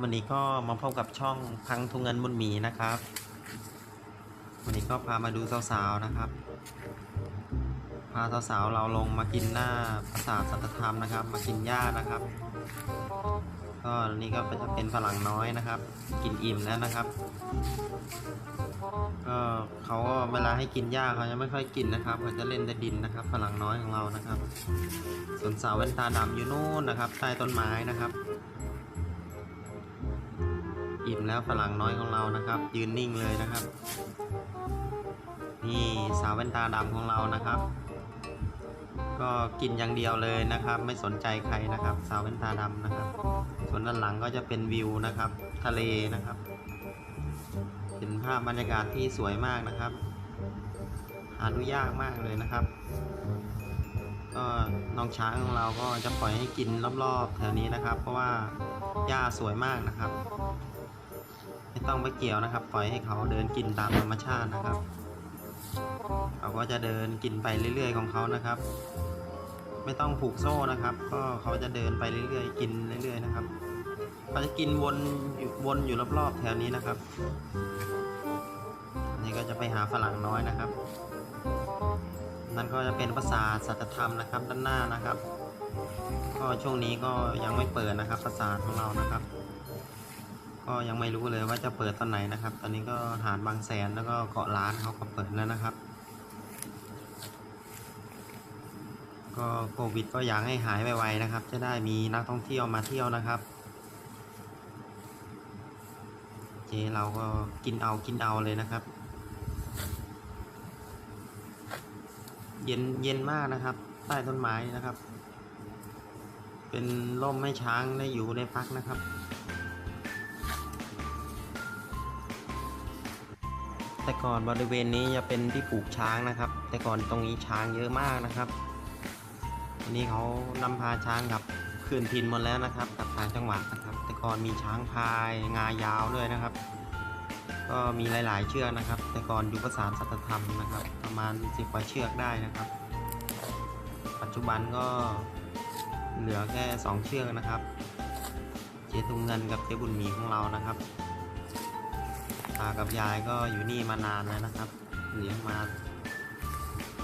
วันนี้ก็มาพบกับช่องพังทุงเงินบุญหมีนะครับ วันนี้ก็พามาดูสาวๆนะครับ พาสาวๆเราลงมากินหน้าปราสาทสัตธรรมนะครับ มากินหญ้านะครับ ก็นี่ก็จะเป็นฝรั่งน้อยนะครับ กินอิ่มแล้วนะครับ ก็เขาก็เวลาให้กินหญ้าเขาจะไม่ค่อยกินนะครับเขาจะเล่นแต่ดินนะครับฝรั่งน้อยของเรานะครับ ส่วนสาวแว่นตาดำอยู่นู่นนะครับใต้ต้นไม้นะครับ อิ่มแล้วฝรั่งน้อยของเรานะครับ ยืนนิ่งเลยนะครับ นี่สาวแว่นตาดำของเรานะครับ ก็กินอย่างเดียวเลยนะครับ ไม่สนใจใครนะครับ สาวแว่นตาดำนะครับ ส่วนด้านหลังก็จะเป็นวิวนะครับ ทะเลนะครับ เป็นภาพบรรยากาศที่สวยมากนะครับหาดูยากมากเลยนะครับก็น้องช้างของเราก็จะปล่อยให้กินรอบๆแถวนี้นะครับ เพราะว่าหญ้าสวยมากนะครับ ไม่ต้องไปเกี่ยวนะครับ ปล่อยให้เขาเดินกินตามธรรมชาตินะครับ เขาก็จะเดินกินไปเรื่อย ๆ ของเขานะครับ ไม่ต้องผูกโซ่นะครับ ก็เขาจะเดินไปเรื่อยๆ กินเรื่อย ๆ นะครับเขาจะกินวนวนอยู่รอบๆแถวนี้นะครับอันนี่ก็จะไปหาฝรั่งน้อยนะครับ นั่นก็จะเป็นภาษาทสัจธรรมนะครับด้านหน้านะครับ ก็ช่วงนี้ก็ยังไม่เปิดนะครับภาษาทของเรานะครับ ก็ยังไม่รู้เลยว่าจะเปิดตอนไหนนะครับ ตอนนี้ก็หาดบางแสนแล้วก็เกาะล้านเขาก็เปิดแล้วนะครับ ก็โควิดก็อยากให้หายไวๆนะครับ จะได้มีนักท่องเที่ยวมาเที่ยวนะครับ เจเราก็กินเอากินเอาเลยนะครับ เย็นเย็นมากนะครับ ใต้ต้นไม้นะครับ เป็นร่มให้ช้างได้อยู่ได้พักนะครับ แต่ก่อนบริเวณนี้จะเป็นที่ปลูกช้างนะครับ แต่ก่อนตรงนี้ช้างเยอะมากนะครับอันนี้เขานำพาช้างกับคืนถิ่นหมดแล้วนะครับกับทางจังหวัดนะครับ แต่ก่อนมีช้างพายงายาวด้วยนะครับ ก็มีหลาย ๆ เชือกนะครับ แต่ก่อนอยู่ประสานสัตธรรมนะครับ ประมาณสิบกว่าเชือกได้นะครับ ปัจจุบันก็เหลือแค่สองเชือกนะครับ เจตุงเงินกับเจบุญมีของเรานะครับากับยายก็อยู่นี่มานานแล้วนะครับ เลี้ยงมา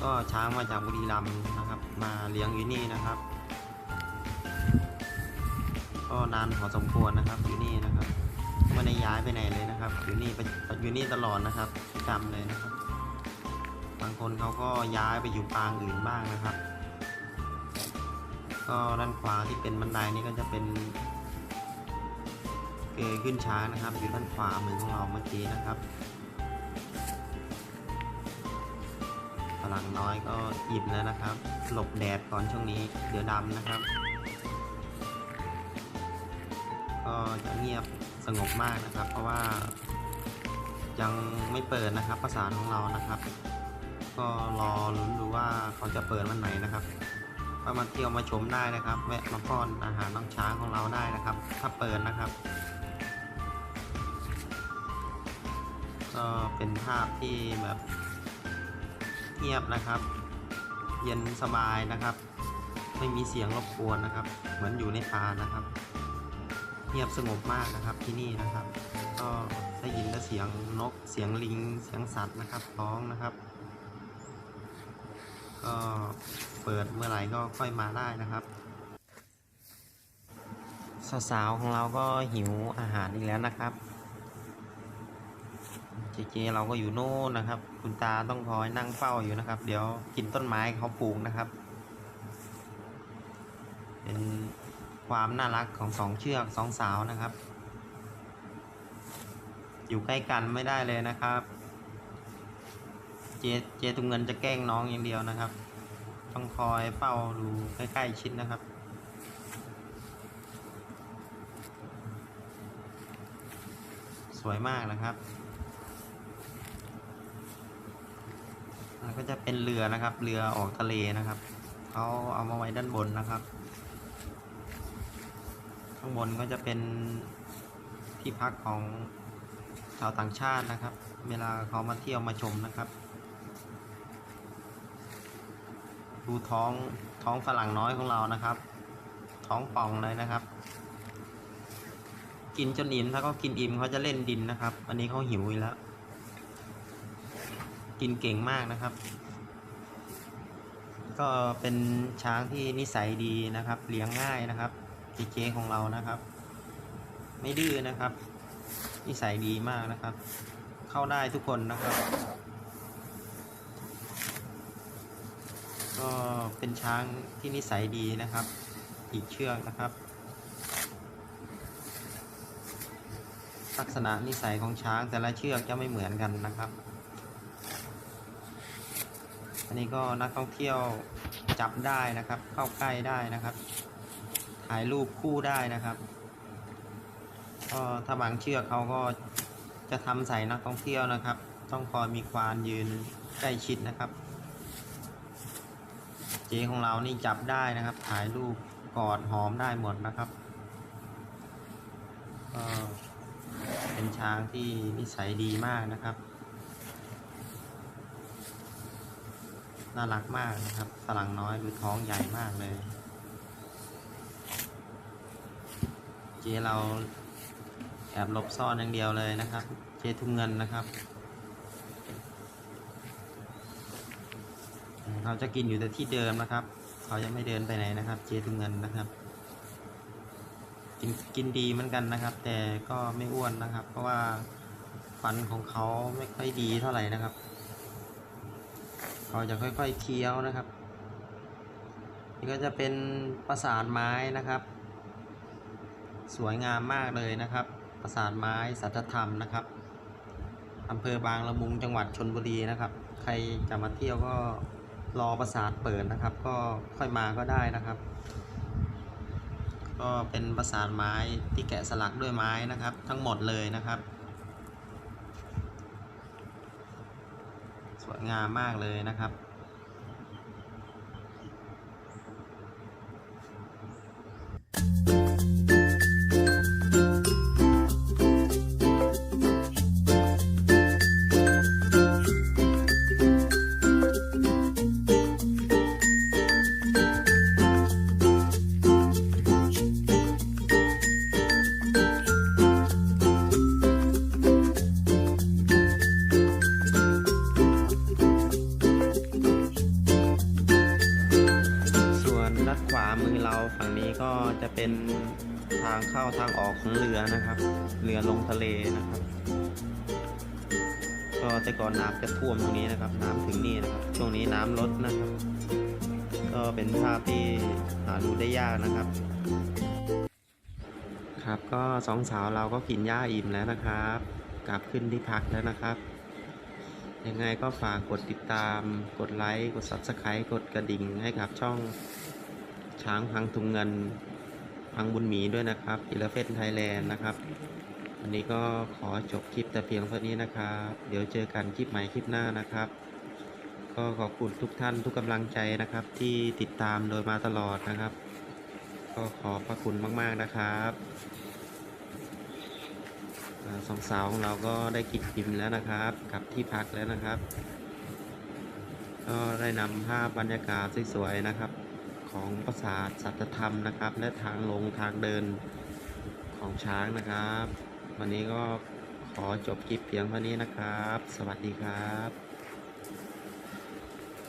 ก็ช้างมาจากบุรีรัมย์นะครับ มาเลี้ยงอยู่นี่นะครับ ก็นานพอสมควรนะครับอยู่นี่นะครับไม่ได้ย้ายไปไหนเลยนะครับ อยู่นี่ไปอยู่นี่ตลอดนะครับประจำเลยนะครับ บางคนเขาก็ย้ายไปอยู่ปางอื่นบ้างนะครับ ก็ด้านขวาที่เป็นบันไดนี่ก็จะเป็น เกขึ้นช้านะครับ อยู่ด้านขวามือของเราเมื่อกี้นะครับฝรั่งน้อยก็อิ่มแล้วนะครับ หลบแดดก่อนช่วงนี้ เดี๋ยวดำนะครับ ก็จะเงียบสงบมากนะครับ เพราะว่ายังไม่เปิดนะครับภาษาของเรานะครับ ก็รอลุ้นดูว่าเขาจะเปิดวันไหนนะครับก็มาเที่ยวมาชมได้นะครับแวะมาป้อนอาหารน้องช้างของเราได้นะครับ ถ้าเปิดนะครับ ก็เป็นภาพที่แบบเงียบนะครับ เย็นสบายนะครับ ไม่มีเสียงรบกวนนะครับ เหมือนอยู่ในป่านะครับ เงียบสงบมากนะครับที่นี่นะครับ ก็ได้ยินแต่เสียงนกเสียงลิง เสียงสัตว์นะครับร้องนะครับ ก็เปิดเมื่อไหร่ก็ค่อยมาได้นะครับสาวๆของเราก็หิวอาหารอีกแล้วนะครับ เจเจเราก็อยู่โน่นนะครับ คุณตาต้องคอยนั่งเฝ้าอยู่นะครับ เดี๋ยวกินต้นไม้เขาปลูกนะครับ เป็นความน่ารักของสองเชือกสองสาวนะครับ อยู่ใกล้กันไม่ได้เลยนะครับ เจเจตุงเงินจะแกล้งน้องอย่างเดียวนะครับ ต้องคอยเฝ้าดูใกล้ๆชิดนะครับสวยมากนะครับ แล้ว ก็จะเป็นเรือนะครับ เรือออกทะเลนะครับเขาเอามาไว้ด้านบนนะครับ ข้างบนก็จะเป็นที่พักของชาวต่างชาตินะครับ เวลาเขามาเที่ยวมาชมนะครับ ดูท้องท้องฝรั่งน้อยของเรานะครับ ท้องป่องเลยนะครับ กินจนอิ่มถ้าเขากินอิ่มเขาจะเล่นดินนะครับ อันนี้เขาหิวแล้ว กินเก่งมากนะครับ ก็เป็นช้างที่นิสัยดีนะครับ เลี้ยงง่ายนะครับจีเจของเรานะครับ ไม่ดื้อนะครับ นิสัยดีมากนะครับ เข้าได้ทุกคนนะครับ ก็เป็นช้างที่นิสัยดีนะครับ อีกเชือกนะครับลักษณะนิสัยของช้างแต่ละเชือกจะไม่เหมือนกันนะครับ อันนี้ก็นักท่องเที่ยวจับได้นะครับ เข้าใกล้ได้นะครับ ถ่ายรูปคู่ได้นะครับก็ถ้าบางเชือกเขาก็จะทำใส่นักท่องเที่ยวนะครับ ต้องคอยมีควานยืนใกล้ชิดนะครับ เจของเรานี่จับได้นะครับ ถ่ายรูปกอดหอมได้หมดนะครับก็เป็นช้างที่นิสัยดีมากนะครับ น่ารักมากนะครับ ฝรั่งน้อยดูท้องใหญ่มากเลย เจเราแอบหลบซ่อนอย่างเดียวเลยนะครับ เจทุ่งเงินนะครับ เขาจะกินอยู่แต่ที่เดิมนะครับ เขาจะไม่เดินไปไหนนะครับ เจทุ่งเงินนะครับ กินกินดีเหมือนกันนะครับ แต่ก็ไม่อ้วนนะครับ เพราะว่าฟันของเขาไม่ค่อยดีเท่าไหร่นะครับ เขาจะค่อยๆเคี้ยวนะครับ นี่ก็จะเป็นปราสาทไม้นะครับ สวยงามมากเลยนะครับ ปราสาทไม้สัจธรรมนะครับอำเภอบางละมุงจังหวัดชนบุรีนะครับ ใครจะมาเที่ยวก็รอปราสาทเปิดนะครับ ก็ค่อยมาก็ได้นะครับ ก็เป็นปราสาทไม้ที่แกะสลักด้วยไม้นะครับ ทั้งหมดเลยนะครับ วยงามมากเลยนะครับ เข้าทางออกของเรือนะครับ เรือลงทะเลนะครับ ก็แต่ก่อนน้ำจะท่วมตรงนี้นะครับ น้ำถึงนี่นะครับ ช่วงนี้น้ำลดนะครับ ก็เป็นภาพที่หาดูได้ยากนะครับ ครับก็สองสาวเราก็กินหญ้าอิ่มแล้วนะครับ กลับขึ้นที่พักแล้วนะครับยังไงก็ฝากกดติดตาม กดไลค์ กด Subscribe กดกระดิ่งให้กับช่องช้างพังทุงเงิน พังบุญหมีด้วยนะครับอิเลเฟนไทยแลนด์นะครับ วันนี้ก็ขอจบคลิปแต่เพียงเท่านี้นะครับ เดี๋ยวเจอกันคลิปใหม่คลิปหน้านะครับ ก็ขอบคุณทุกท่านทุกกำลังใจนะครับ ที่ติดตามโดยมาตลอดนะครับ ก็ขอบพระคุณมาก ๆนะครับสองสาวของเราก็ได้กินอิ่มแล้วนะครับกับที่พักแล้วนะครับ ก็ได้นำภาพบรรยากาศสวยๆนะครับ ของปราสาทสัจธรรมนะครับ และทางลงทางเดินของช้างนะครับ วันนี้ก็ขอจบคลิปเพียงเท่านี้นะครับ สวัสดีครับ